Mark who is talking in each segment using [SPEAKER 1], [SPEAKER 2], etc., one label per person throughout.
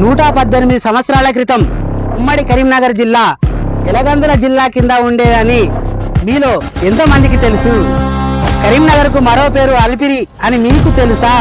[SPEAKER 1] నూట పద్దెనిమిది సంవత్సరాల క్రితం ఉమ్మడి కరీంనగర్ జిల్లా ఎలగందుల జిల్లా కింద ఉండేదని మీలో ఎంతోమందికి తెలుసు. కరీంనగర్కు మరో పేరు అలిపిరి అని మీకు తెలుసా?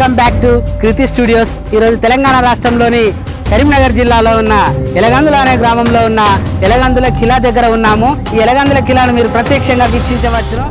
[SPEAKER 1] Welcome back to Kriti studios. ఈరోజు తెలంగాణ రాష్ట్రంలోని కరీంనగర్ జిల్లాలో ఉన్న ఎలగందుల అనే గ్రామంలో ఉన్న ఎలగందుల కిలా దగ్గర ఉన్నాము. ఈ ఎలగందుల కిలాను మీరు ప్రత్యక్షంగా వీక్షించవచ్చును.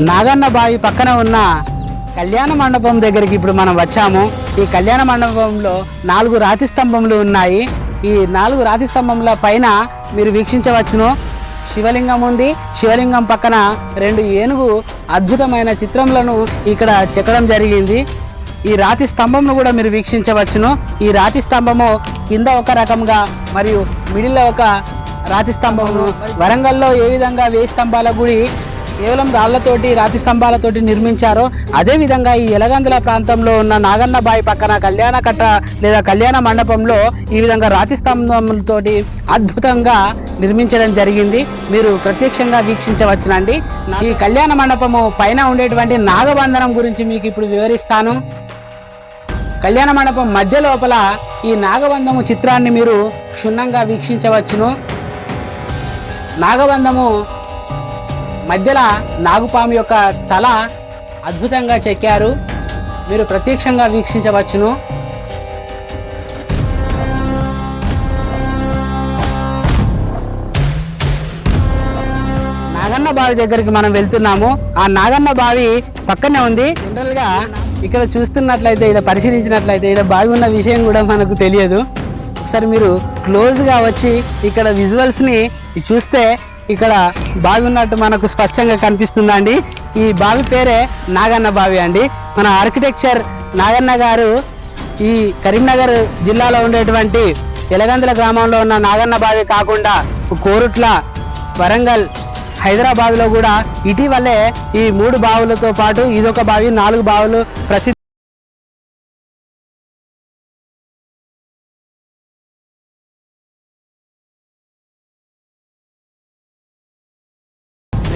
[SPEAKER 1] నాగన్న బావి పక్కన ఉన్న కళ్యాణ మండపం దగ్గరికి ఇప్పుడు మనం వచ్చాము. ఈ కళ్యాణ మండపంలో నాలుగు రాతి స్తంభములు ఉన్నాయి. ఈ నాలుగు రాతి స్తంభముల పైన మీరు వీక్షించవచ్చును. శివలింగం ఉంది. శివలింగం పక్కన రెండు ఏనుగు అద్భుతమైన చిత్రములను ఇక్కడ చెక్కడం జరిగింది. ఈ రాతి స్తంభంను కూడా మీరు వీక్షించవచ్చును. ఈ రాతి స్తంభము కింద ఒక రకంగా మరియు మిడిల్లో ఒక రాతి స్తంభమును. వరంగల్లో ఏ విధంగా వేయి స్తంభాల గుడి కేవలం రాళ్ళతోటి రాతి స్తంభాలతోటి నిర్మించారో అదే విధంగా ఈ ఎలగందుల ప్రాంతంలో ఉన్న నాగన్న బాయి పక్కన కళ్యాణ కట్ట లేదా కళ్యాణ మండపంలో ఈ విధంగా రాతి స్తంభములతోటి అద్భుతంగా నిర్మించడం జరిగింది. మీరు ప్రత్యక్షంగా వీక్షించవచ్చునండి. ఈ కళ్యాణ మండపము పైన ఉండేటువంటి నాగబంధనం గురించి మీకు ఇప్పుడు వివరిస్తాను. కళ్యాణ మండపం మధ్య లోపల ఈ నాగబంధము చిత్రాన్ని మీరు క్షుణ్ణంగా వీక్షించవచ్చును. నాగబంధము మధ్యలో నాగుపాము యొక్క తల అద్భుతంగా చెక్కారు. మీరు ప్రత్యక్షంగా వీక్షించవచ్చును. నాగన్న బావి దగ్గరికి మనం వెళ్తున్నాము. ఆ నాగన్న బావి పక్కనే ఉంది. జనరల్గా ఇక్కడ చూస్తున్నట్లయితే ఇలా పరిశీలించినట్లయితే ఇలా బావి ఉన్న విషయం కూడా మనకు తెలియదు. ఒకసారి మీరు క్లోజ్గా వచ్చి ఇక్కడ విజువల్స్ని చూస్తే ఇక్కడ బావి ఉన్నట్టు మనకు స్పష్టంగా కనిపిస్తుందండి. ఈ బావి పేరే నాగన్న బావి అండి. మన ఆర్కిటెక్చర్ నాగన్న గారు ఈ కరీంనగర్ జిల్లాలో ఉండేటువంటి ఎలగందుల గ్రామంలో ఉన్న నాగన్న బావి కాకుండా కోరుట్ల వరంగల్ హైదరాబాద్లో కూడా ఇటీవలే ఈ మూడు బావులతో పాటు ఇదొక బావి నాలుగు బావులు ప్రసిద్ధి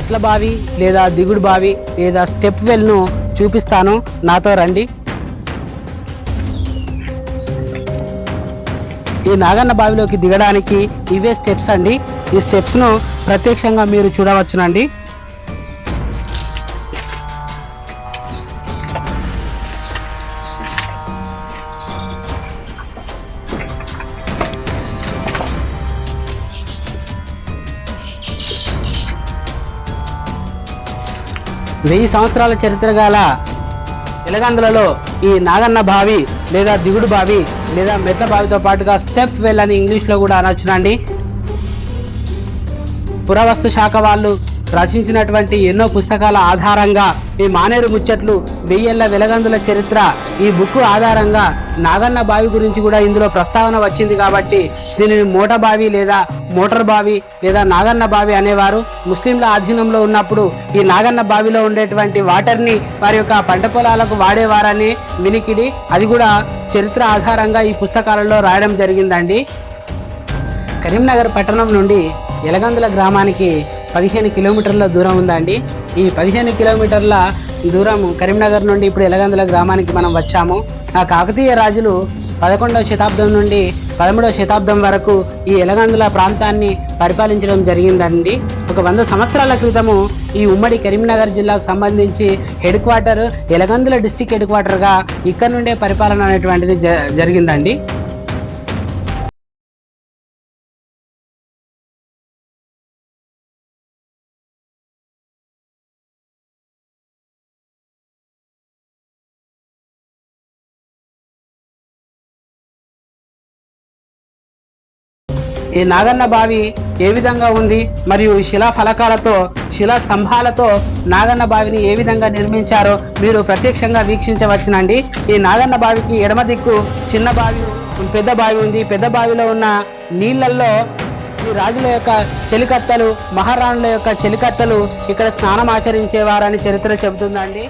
[SPEAKER 1] మెట్ల బావి లేదా దిగుడు బావి లేదా స్టెప్ వెల్ను చూపిస్తాను. నాతో రండి. ఈ నాగన్న బావిలోకి దిగడానికి ఇవే స్టెప్స్ అండి. ఈ స్టెప్స్ను ప్రత్యక్షంగా మీరు చూడవచ్చునండి. వెయ్యి సంవత్సరాల చరిత్ర గల ఎలగందులలో ఈ నాగన్న బావి లేదా దిగుడు బావి లేదా మెట్ల బావితో పాటుగా స్టెప్ వెల్ అని ఇంగ్లీష్లో కూడా అనొచ్చునండి పురావస్తు శాఖ వాళ్ళు రచించినటువంటి ఎన్నో పుస్తకాల ఆధారంగా ఈ మానేరు ముచ్చట్లు వెయ్యేళ్ళ వెలగందుల చరిత్ర ఈ బుక్ ఆధారంగా నాగన్న బావి గురించి కూడా ఇందులో ప్రస్తావన వచ్చింది కాబట్టి దీనిని మోట బావి లేదా మోటార్ బావి లేదా నాగన్న బావి అనేవారు ముస్లింల ఆధీనంలో ఉన్నప్పుడు ఈ నాగన్న బావిలో ఉండేటువంటి వాటర్ని వారి యొక్క పంట పొలాలకు వాడేవారని వినికిడి. అది కూడా చరిత్ర ఆధారంగా ఈ పుస్తకాలలో రాయడం జరిగిందండి. కరీంనగర్ పట్టణం నుండి ఎలగందుల గ్రామానికి పదిహేను కిలోమీటర్ల దూరం ఉందండి ఈ పదిహేను కిలోమీటర్ల దూరం కరీంనగర్ నుండి ఇప్పుడు ఎలగందుల గ్రామానికి మనం వచ్చాము. ఆ కాకతీయ రాజులు పదకొండవ శతాబ్దం నుండి పదమూడవ శతాబ్దం వరకు ఈ ఎలగందుల ప్రాంతాన్ని పరిపాలించడం జరిగిందండి. ఒక వంద సంవత్సరాల క్రితము ఈ ఉమ్మడి కరీంనగర్ జిల్లాకు సంబంధించి headquarter Elagandula district head క్వార్టర్గా ఇక్కడ నుండే పరిపాలన అనేటువంటిది జ- జరిగిందండి. ఈ నాగన్న బావి ఏ విధంగా ఉంది? మరియు శిలా ఫలకాలతో శిలా స్తంభాలతో నాగన్న బావిని ఏ విధంగా నిర్మించారో మీరు ప్రత్యక్షంగా వీక్షించవచ్చునండి. ఈ నాగన్న బావికి ఎడమ దిక్కు చిన్న బావి పెద్ద బావి ఉంది. పెద్ద బావిలో ఉన్న నీళ్ళల్లో ఈ రాజుల యొక్క చెలికత్తలు మహారాణుల యొక్క చెలికత్తలు ఇక్కడ స్నానం ఆచరించేవారని చరిత్ర చెబుతుందండి.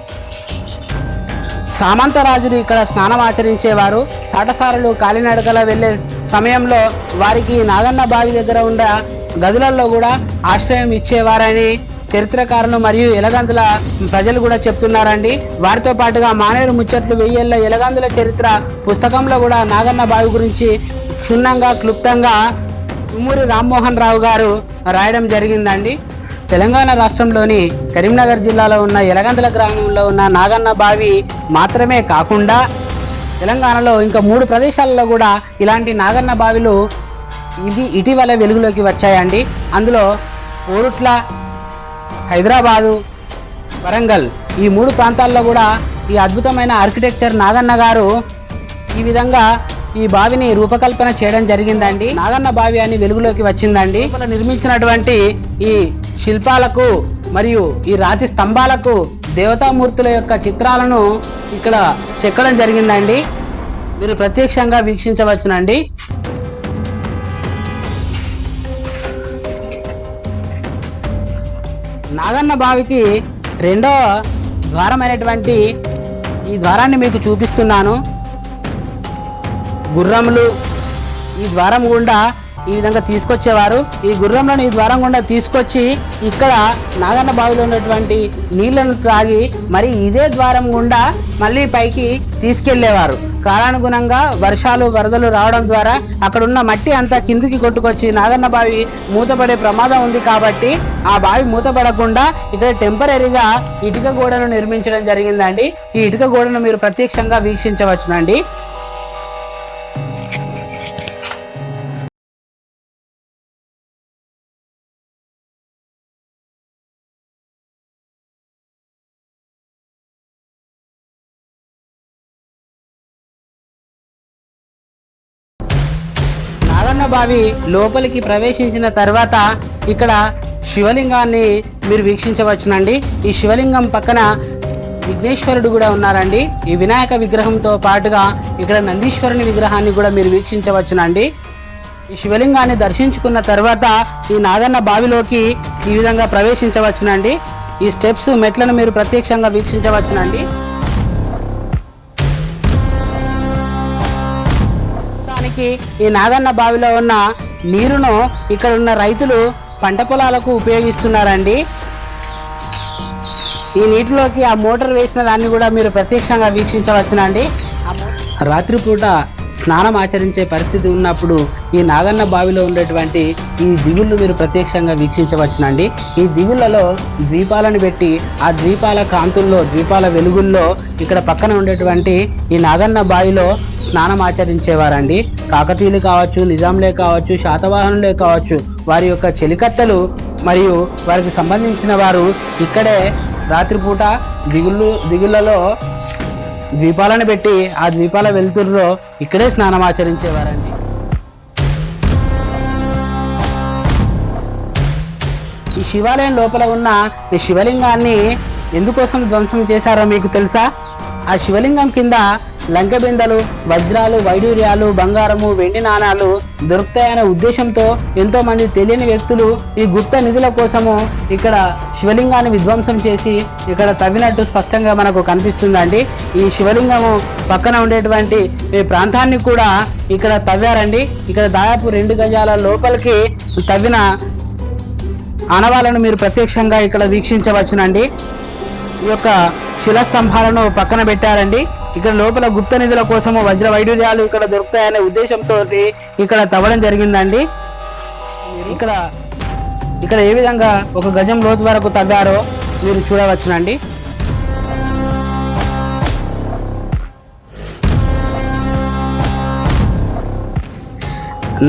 [SPEAKER 1] సామంతరాజులు ఇక్కడ స్నానం ఆచరించేవారు. సాటసారులు కాలినడకలో వెళ్ళే సమయంలో వారికి నాగన్న బావి దగ్గర ఉన్న గదులలో కూడా ఆశ్రయం ఇచ్చేవారని చరిత్రకారులు మరియు ఎలగందుల ప్రజలు కూడా చెప్తున్నారండి. వారితో పాటుగా మానేరు ముచ్చట్లు వెయ్యేళ్ళ ఎలగందుల చరిత్ర పుస్తకంలో కూడా నాగన్న బావి గురించి క్షుణ్ణంగా క్లుప్తంగా ఉమ్మూరి రామ్మోహన్ రావు గారు రాయడం జరిగిందండి. తెలంగాణ రాష్ట్రంలోని కరీంనగర్ జిల్లాలో ఉన్న ఎలగందుల గ్రామంలో ఉన్న నాగన్న బావి మాత్రమే కాకుండా తెలంగాణలో ఇంకా మూడు ప్రదేశాలలో కూడా ఇలాంటి నాగన్న బావిలు ఇది ఇటీవల వెలుగులోకి వచ్చాయండి. అందులో ఓరుట్ల హైదరాబాదు వరంగల్ ఈ మూడు ప్రాంతాల్లో కూడా ఈ అద్భుతమైన ఆర్కిటెక్చర్ నాగన్న గారు ఈ విధంగా ఈ బావిని రూపకల్పన చేయడం జరిగిందండి. నాగన్న బావి అని వెలుగులోకి వచ్చిందండి. నిర్మించినటువంటి ఈ శిల్పాలకు మరియు ఈ రాతి స్తంభాలకు దేవతామూర్తుల యొక్క చిత్రాలను ఇక్కడ చెక్కడం జరిగిందండి. మీరు ప్రత్యక్షంగా వీక్షించవచ్చునండి. నాగన్న బావికి రెండో ద్వారమైనటువంటి ఈ ద్వారాన్ని మీకు చూపిస్తున్నాను. గుర్రములు ఈ ద్వారం గుండా ఈ విధంగా తీసుకొచ్చేవారు. ఈ గుర్రంలోని ఈ ద్వారం గుండా తీసుకొచ్చి ఇక్కడ నాగన్న బావిలో ఉన్నటువంటి నీళ్ళను త్రాగి మరి ఇదే ద్వారం గుండా మళ్ళీ పైకి తీసుకెళ్ళేవారు. కాలానుగుణంగా వర్షాలు వరదలు రావడం ద్వారా అక్కడ ఉన్న మట్టి అంతా కిందికి కొట్టుకొచ్చి నాగన్న బావి మూతపడే ప్రమాదం ఉంది కాబట్టి ఆ బావి మూతపడకుండా ఇక్కడ టెంపరీగా ఇటుక గోడను నిర్మించడం జరిగిందండి. ఈ ఇటుక గోడను మీరు ప్రత్యక్షంగా వీక్షించవచ్చునండి. నాగన్న బావి లోపలికి ప్రవేశించిన తర్వాత ఇక్కడ శివలింగాన్ని మీరు వీక్షించవచ్చునండి. ఈ శివలింగం పక్కన విఘ్నేశ్వరుడు కూడా ఉన్నారండి. ఈ వినాయక విగ్రహంతో పాటుగా ఇక్కడ నందీశ్వరుని విగ్రహాన్ని కూడా మీరు వీక్షించవచ్చునండి. ఈ శివలింగాన్ని దర్శించుకున్న తర్వాత ఈ నాగన్న బావిలోకి ఈ విధంగా ప్రవేశించవచ్చునండి. ఈ స్టెప్స్ మెట్లను మీరు ప్రత్యక్షంగా వీక్షించవచ్చునండి. ప్రస్తుతానికి ఈ నాగన్న బావిలో ఉన్న నీరును ఇక్కడ ఉన్న రైతులు పంట పొలాలకు ఉపయోగిస్తున్నారండి. ఈ నీటిలోకి ఆ మోటార్ వేసిన దాన్ని కూడా మీరు ప్రత్యక్షంగా వీక్షించవచ్చునండి. రాత్రిపూట స్నానం ఆచరించే పరిస్థితి ఉన్నప్పుడు ఈ నాగన్న బావిలో ఉండేటువంటి ఈ దిగుళ్ళు మీరు ప్రత్యక్షంగా వీక్షించవచ్చునండి. ఈ దిగుళ్ళలో ద్వీపాలను పెట్టి ఆ ద్వీపాల కాంతుల్లో ద్వీపాల వెలుగుల్లో ఇక్కడ పక్కన ఉండేటువంటి ఈ నాగన్న బావిలో స్నానం ఆచరించేవారండి. కాకతీయులు కావచ్చు నిజాంలే కావచ్చు శాతవాహనులే కావచ్చు వారి యొక్క చెలికత్తలు మరియు వారికి సంబంధించిన వారు ఇక్కడే రాత్రిపూట దిగుళ్ళు దిగుళ్ళలో ద్వీపాలను పెట్టి ఆ ద్వీపాల వెలుతురులో ఇక్కడే స్నానం ఆచరించేవారండి. ఈ శివాలయం లోపల ఉన్న ఈ శివలింగాన్ని ఎందుకోసం ధ్వంసం చేశారో మీకు తెలుసా? ఆ శివలింగం కింద లంకబిందలు వజ్రాలు వైడూర్యాలు బంగారము వెండి నాణాలు దొరుకుతాయనే ఉద్దేశంతో ఎంతో మంది తెలియని వ్యక్తులు ఈ గుప్త నిధుల కోసము ఇక్కడ శివలింగాన్ని విధ్వంసం చేసి ఇక్కడ తవ్వినట్టు స్పష్టంగా మనకు కనిపిస్తుందండి. ఈ శివలింగము పక్కన ఉండేటువంటి ఈ ప్రాంతాన్ని కూడా ఇక్కడ తవ్వారండి. ఇక్కడ దాదాపు రెండు గజాల లోపలికి తవ్విన ఆనవాలను మీరు ప్రత్యక్షంగా ఇక్కడ వీక్షించవచ్చునండి. ఈ యొక్క శిలాస్తంభాలను పక్కన పెట్టారండి. ఇక్కడ లోపల గుప్త నిధుల కోసము వజ్ర వైడూర్యాలు ఇక్కడ దొరుకుతాయనే ఉద్దేశంతో ఇక్కడ తవ్వడం జరిగిందండి. ఇక్కడ ఇక్కడ ఏ విధంగా ఒక గజం లోతు వరకు తవ్వారో మీరు చూడవచ్చునండి.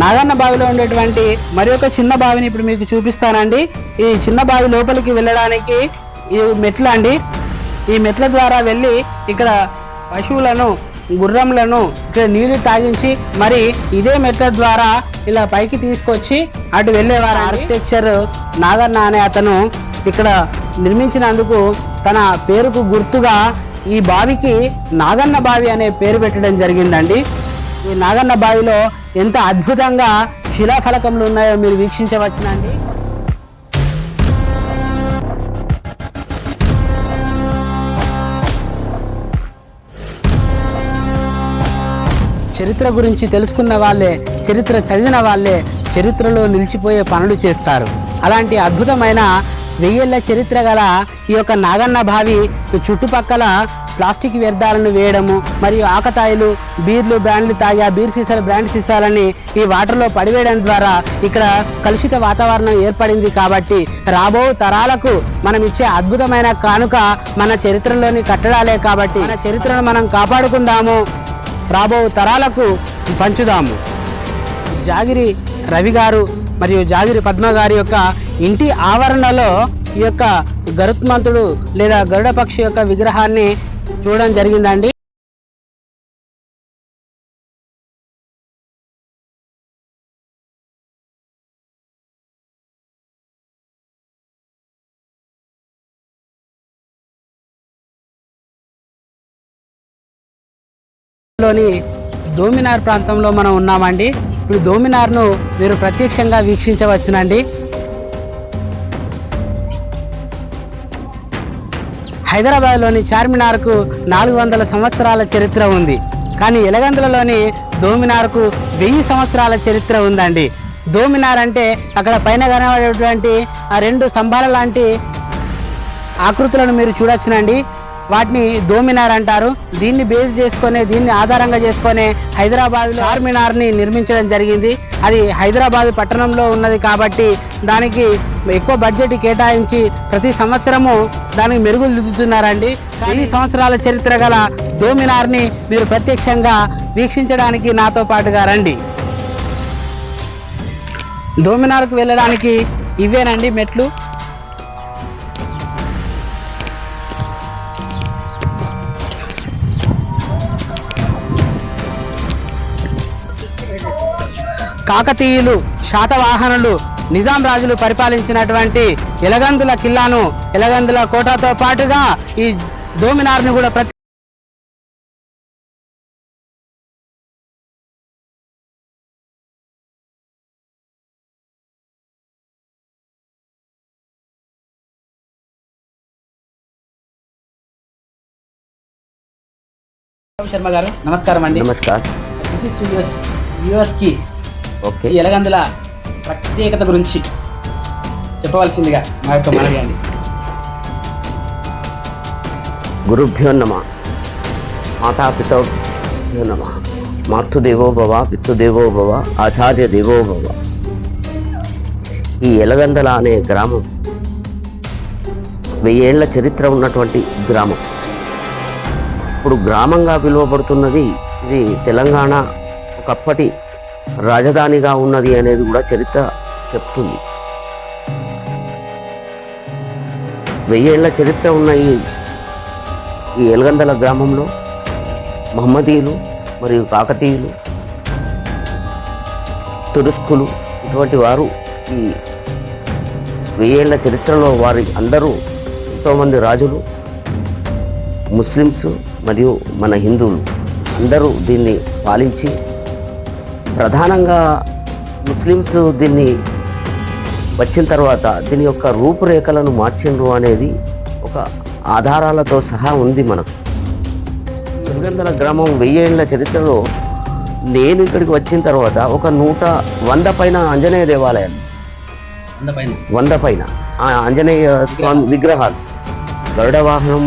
[SPEAKER 1] నాగన్న బావిలో ఉండేటువంటి మరి ఒక చిన్న బావిని ఇప్పుడు మీకు చూపిస్తానండి. ఈ చిన్న బావి లోపలికి వెళ్ళడానికి ఈ మెట్ల అండి ఈ మెట్ల ద్వారా వెళ్ళి ఇక్కడ పశువులను గుర్రములను ఇక్కడ నీళ్ళు తాగించి మరి ఇదే మెట్ల ద్వారా ఇలా పైకి తీసుకొచ్చి అటు వెళ్ళేవారు. ఆర్కిటెక్చర్ నాగన్న అనే అతను ఇక్కడ నిర్మించినందుకు తన పేరుకు గుర్తుగా ఈ బావికి నాగన్న బావి అనే పేరు పెట్టడం జరిగిందండి. ఈ నాగన్న బావిలో ఎంత అద్భుతంగా శిలాఫలకములు ఉన్నాయో మీరు వీక్షించవచ్చునండి. చరిత్ర గురించి తెలుసుకున్న వాళ్ళే చరిత్ర చదివిన వాళ్ళే చరిత్రలో నిలిచిపోయే పనులు చేస్తారు. అలాంటి అద్భుతమైన వెయ్యేళ్ళ చరిత్ర గల ఈ యొక్క నాగన్న బావి చుట్టుపక్కల ప్లాస్టిక్ వ్యర్థాలను వేయడము మరియు ఆకతాయిలు బీర్లు బ్రాండ్లు తాగి ఆ బీర్ సీసాలు బ్రాండ్ సీసాలని ఈ వాటర్లో పడివేయడం ద్వారా ఇక్కడ కలుషిత వాతావరణం ఏర్పడింది కాబట్టి రాబో తరాలకు మనం ఇచ్చే అద్భుతమైన కానుక మన చరిత్రలోని కట్టడాలే కాబట్టి మన చరిత్రను మనం కాపాడుకుందాము. రాబో తరాలకు పంచుదాము. జాగిరి రవి గారు మరియు జాగిరి పద్మ గారి యొక్క ఇంటి ఆవరణలో ఈ యొక్క గరుత్మంతుడు లేదా గరుడ పక్షి యొక్క విగ్రహాన్ని చూడడం జరిగిందండి. లోని దోమినార్ ప్రాంతంలో మనం ఉన్నామండి. ఇప్పుడు దోమినార్ను మీరు ప్రత్యక్షంగా వీక్షించవచ్చునండి. హైదరాబాద్లోని చార్మినార్కు నాలుగు వందల సంవత్సరాల చరిత్ర ఉంది. కానీ ఎలగందులలోని దోమినార్కు వెయ్యి సంవత్సరాల చరిత్ర ఉందండి. దోమినార్ అంటే అక్కడ పైన కనబడేటువంటి ఆ రెండు స్తంభాల లాంటి ఆకృతులను మీరు చూడొచ్చునండి. వాటిని దోమినార్ అంటారు. దీన్ని బేస్ చేసుకొని దీన్ని ఆధారంగా చేసుకొని హైదరాబాద్ చార్మినార్ని నిర్మించడం జరిగింది. అది హైదరాబాద్ పట్టణంలో ఉన్నది కాబట్టి దానికి ఎక్కువ బడ్జెట్ కేటాయించి ప్రతి సంవత్సరము దానికి మెరుగులు దిద్దుతున్నారండి. ఈ సంవత్సరాల చరిత్ర గల దోమినార్ని మీరు ప్రత్యక్షంగా వీక్షించడానికి నాతో పాటుగా రండి. దోమినార్కు వెళ్ళడానికి ఇవేనండి మెట్లు. కాకతీయులు శాతవాహనులు నిజాం రాజులు పరిపాలించినటువంటి ఎలగందుల కిల్లాను ఎలగందుల కోటతో పాటుగా ఈ దోమినార్ని కూడా ప్రతి శర్మ గారు నమస్కారం అండి.
[SPEAKER 2] నమస్కార్.
[SPEAKER 1] యుఎస్కి
[SPEAKER 2] ఓకే
[SPEAKER 1] ఈ ఎలగందుల? ప్రత్యేకత గురించి చెప్పవలసిందిగా మా యొక్క మనవి అండి.
[SPEAKER 2] గురుభ్యో నమ. మాతాపితభ్యో నమ. మాతృదేవో భవ పితృదేవో భవ ఆచార్య దేవో భవ. ఈ ఎలగందల అనే గ్రామం వెయ్యేళ్ళ చరిత్ర ఉన్నటువంటి గ్రామం. ఇప్పుడు గ్రామంగా పిలువబడుతున్నది ఇది తెలంగాణ ఒకప్పటి రాజధానిగా ఉన్నది అనేది కూడా చరిత్ర చెప్తుంది. వెయ్యేళ్ళ చరిత్ర ఉన్న ఈ ఈ ఎలగందల గ్రామంలో మహమ్మదీయులు మరియు కాకతీయులు తురుస్కులు ఇటువంటి వారు ఈ వెయ్యేళ్ళ చరిత్రలో వారి అందరూ ఎంతోమంది రాజులు ముస్లిమ్స్ మరియు మన హిందువులు అందరూ దీన్ని పాలించి ప్రధానంగా ముస్లిమ్స్ దీన్ని వచ్చిన తర్వాత దీని యొక్క రూపురేఖలను మార్చిండ్రు అనేది ఒక ఆధారాలతో సహా ఉంది మనకు. దుర్గంధల గ్రామం వెయ్యేళ్ళ చరిత్రలో నేను ఇక్కడికి వచ్చిన తర్వాత ఒక నూట వంద పైన ఆంజనేయ దేవాలయాలు వంద పైన? ఆ ఆంజనేయ స్వామి విగ్రహాలు. గరుడ వాహనం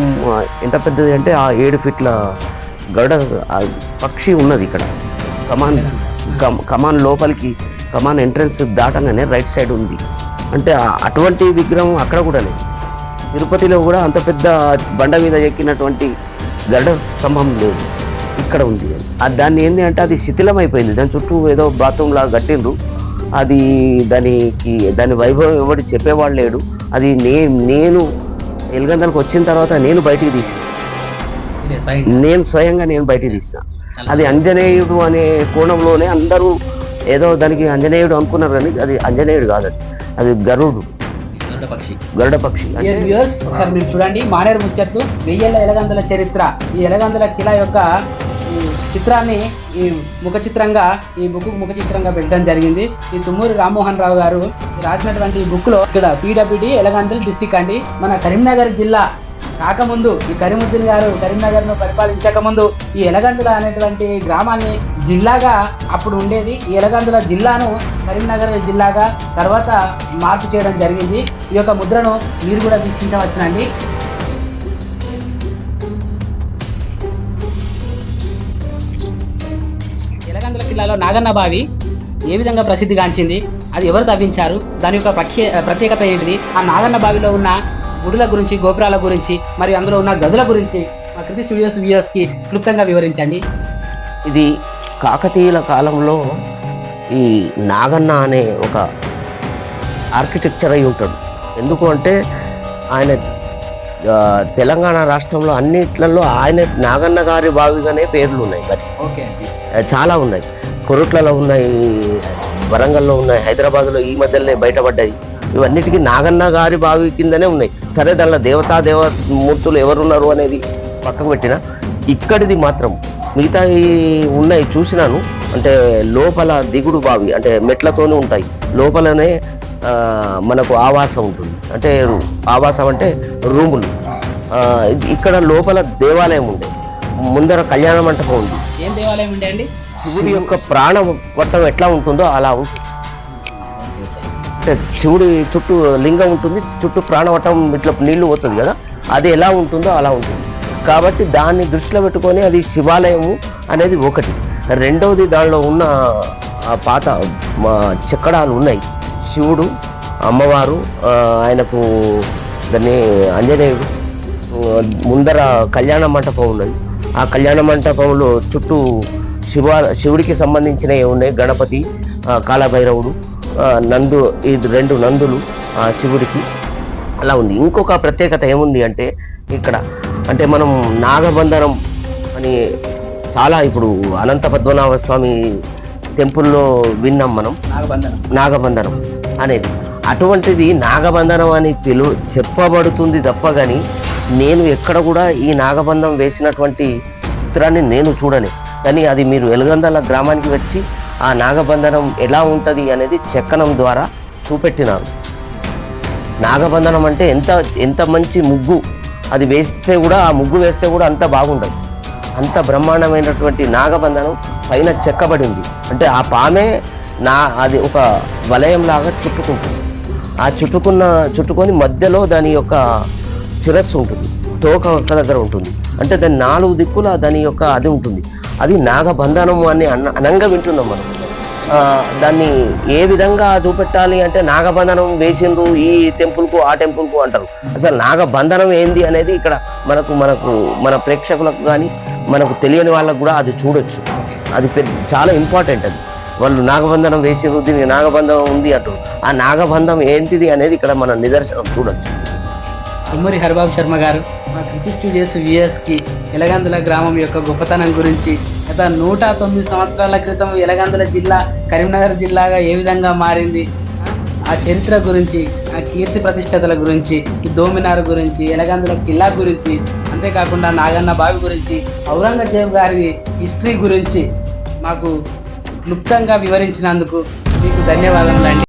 [SPEAKER 2] ఎంత పెద్దది అంటే ఆ ఏడు ఫీట్ల గరుడ పక్షి ఉన్నది ఇక్కడ. కమ్- కమాన్ లోపలికి కమాన్ ఎంట్రన్స్ దాటంగానే రైట్ సైడ్ ఉంది. అంటే అటువంటి విగ్రహం అక్కడ కూడా లేదు. తిరుపతిలో కూడా అంత పెద్ద బండ మీద ఎక్కినటువంటి గరుడ స్తంభం లేదు. ఇక్కడ ఉంది. దాన్ని ఏంటి అంటే అది శిథిలం అయిపోయింది దాని చుట్టూ ఏదో బాత్రూమ్ లాగా కట్టిండ్రు. అది దానికి దాని వైభవం ఎవడు చెప్పేవాడు లేడు. అది నే నేను ఎలుగందలకు వచ్చిన తర్వాత నేను బయటికి తీసిన. నేను స్వయంగా నేను బయటికి తీసిన. అది అంజనేయుడు అనే కోణంలోనే అందరూ ఏదో దానికి అంజనేయుడు అనుకున్నారు కానీ అది అంజనేయుడు కాదండి. అది గరుడు.
[SPEAKER 1] గరుడ పక్షి. ఒకసారి మీరు చూడండి మానేరు ముచ్చట్లు వెయ్యేళ్ళ ఎలగందుల చరిత్ర. ఈ ఎలగందుల కిలా యొక్క ఈ చిత్రాన్ని ఈ ముఖ చిత్రంగా ఈ బుక్ ముఖ చిత్రంగా పెట్టడం జరిగింది. ఈ తుమ్మూరి రామ్మోహన్ రావు గారు రాసినటువంటి ఈ బుక్లో ఇక్కడ పీడబ్ల్యూడి ఎలగందుల డిస్టిక్ అండి. మన కరీంనగర్ జిల్లా కాకముందు ఈ కరీముద్దీన్ గారు కరీంనగర్ను పరిపాలించక ముందు ఈ ఎలగందుల అనేటువంటి గ్రామాన్ని జిల్లాగా అప్పుడు ఉండేది. ఈ ఎలగందుల జిల్లాను కరీంనగర్ జిల్లాగా తర్వాత మార్పు చేయడం జరిగింది. ఈ యొక్క ముద్రను మీరు కూడా వీక్షించవచ్చునండి. ఎలగందుల జిల్లాలో నాగన్న బావి ఏ విధంగా ప్రసిద్ధిగాంచింది? అది ఎవరు తవ్వించారు? దాని యొక్క ప్రఖ్యే ప్రత్యేకత ఏంటిది? ఆ నాగన్న బావిలో ఉన్న గుడుల గురించి గోపురాల గురించి మరియు అందులో ఉన్న గదుల గురించి మా కృతి స్టూడియోస్ వ్యూయర్స్కి క్లుప్తంగా వివరించండి.
[SPEAKER 2] ఇది కాకతీయుల కాలంలో ఈ నాగన్న అనే ఒక ఆర్కిటెక్చర్ అయి ఉంటాడు. ఎందుకు అంటే ఆయన తెలంగాణ రాష్ట్రంలో అన్నిట్లలో ఆయన నాగన్న గారి బావిగానే పేర్లు ఉన్నాయి. చాలా ఉన్నాయి. కొరుట్లలో ఉన్నాయి వరంగల్లో ఉన్నాయి హైదరాబాద్లో ఈ మధ్యలోనే బయటపడ్డాయి. ఇవన్నిటికీ నాగన్న గారి బావి కిందనే ఉన్నాయి. సరే దానిలో దేవతా దేవ మూర్తులు ఎవరున్నారు అనేది పక్కకు పెట్టిన ఇక్కడిది మాత్రం మిగతా ఉన్నాయి చూసినాను. అంటే లోపల దిగుడు బావి అంటే మెట్లతోనే ఉంటాయి. లోపలనే మనకు ఆవాసం ఉంటుంది. అంటే ఆవాసం అంటే రూములు. ఇక్కడ లోపల దేవాలయం ఉంది ముందర కళ్యాణ మంటపం ఉంది.
[SPEAKER 1] ఏం దేవాలయం ఉండే అండి?
[SPEAKER 2] శివుడి యొక్క ప్రాణ వట్టం ఎట్లా ఉంటుందో అలా ఉంటుంది శివుడి చుట్టూ లింగం ఉంటుంది చుట్టూ ప్రాణవటం ఇట్లా నీళ్ళు పోతుంది కదా అది ఎలా ఉంటుందో అలా ఉంటుంది. కాబట్టి దాన్ని దృష్టిలో పెట్టుకొని అది శివాలయము అనేది ఒకటి. రెండవది దానిలో ఉన్న పాత మా చెక్కడాలు ఉన్నాయి. శివుడు అమ్మవారు ఆయనకు దాన్ని ఆంజనేయుడు ముందర కళ్యాణ మంటపం ఉన్నది. ఆ కళ్యాణ మంటపంలో చుట్టూ శివ శివుడికి సంబంధించినవి ఉన్నాయి. గణపతి కాలభైరవుడు నందు ఇది రెండు నందులు ఆ, శివుడికి. అలా ఉంది. ఇంకొక ప్రత్యేకత ఏముంది అంటే ఇక్కడ అంటే మనం నాగబంధనం అని చాలా ఇప్పుడు అనంత పద్మనాభ స్వామి టెంపుల్లో విన్నాం మనం.
[SPEAKER 1] నాగబంధనం.
[SPEAKER 2] నాగబంధనం అనేది. అటువంటిది నాగబంధనం అని పిలు చెప్పబడుతుంది తప్ప కానీ నేను ఎక్కడ కూడా ఈ నాగబంధం వేసినటువంటి చిత్రాన్ని నేను చూడని కానీ అది మీరు వెలుగందల గ్రామానికి వచ్చి ఆ నాగబంధనం ఎలా ఉంటుంది అనేది చెక్కనం ద్వారా చూపెట్టినారు. నాగబంధనం అంటే ఎంత ఎంత మంచి ముగ్గు అది వేస్తే కూడా ఆ ముగ్గు వేస్తే కూడా అంత బాగుండదు. అంత బ్రహ్మాండమైనటువంటి నాగబంధనం పైన చెక్కబడింది. అంటే ఆ పామే నా అది ఒక వలయం లాగా చుట్టుకుంటుంది. ఆ చుట్టుకున్న చుట్టుకొని మధ్యలో దాని యొక్క శిరస్సు ఉంటుంది. తోక ఒక్క దగ్గర ఉంటుంది. అంటే దాని నాలుగు దిక్కుల దాని యొక్క అది ఉంటుంది. అది నాగబంధనం అని అన్న అనంగా వింటున్నాం మనం. దాన్ని ఏ విధంగా చూపెట్టాలి అంటే నాగబంధనం వేసిండ్రు ఈ టెంపుల్కు ఆ టెంపుల్కు అంటారు. అసలు నాగబంధనం ఏంది అనేది ఇక్కడ మనకు మనకు మన ప్రేక్షకులకు కానీ మనకు తెలియని వాళ్ళకు కూడా అది చూడొచ్చు. అది పెద్ద చాలా ఇంపార్టెంట్ అది. వాళ్ళు నాగబంధనం వేసిండ్రు దీనికి నాగబంధనం ఉంది అంటారు. ఆ నాగబంధం ఏంటిది అనేది ఇక్కడ మన నిదర్శనం చూడొచ్చు.
[SPEAKER 1] సుమ్మరి హరిబాబు శర్మ గారు మా పిపి స్టూడియోస్ విఎస్కి ఎలగందుల గ్రామం యొక్క గొప్పతనం గురించి గత నూట తొమ్మిది సంవత్సరాల క్రితం ఎలగందుల జిల్లా కరీంనగర్ జిల్లాగా ఏ విధంగా మారింది? ఆ చరిత్ర గురించి ఆ కీర్తి ప్రతిష్టతల గురించి దోమినార్ గురించి ఎలగందుల కిల్లా గురించి అంతేకాకుండా నాగన్న బావి గురించి ఔరంగజేబ్ గారి హిస్టరీ గురించి మాకు క్లుప్తంగా వివరించినందుకు మీకు ధన్యవాదములండి.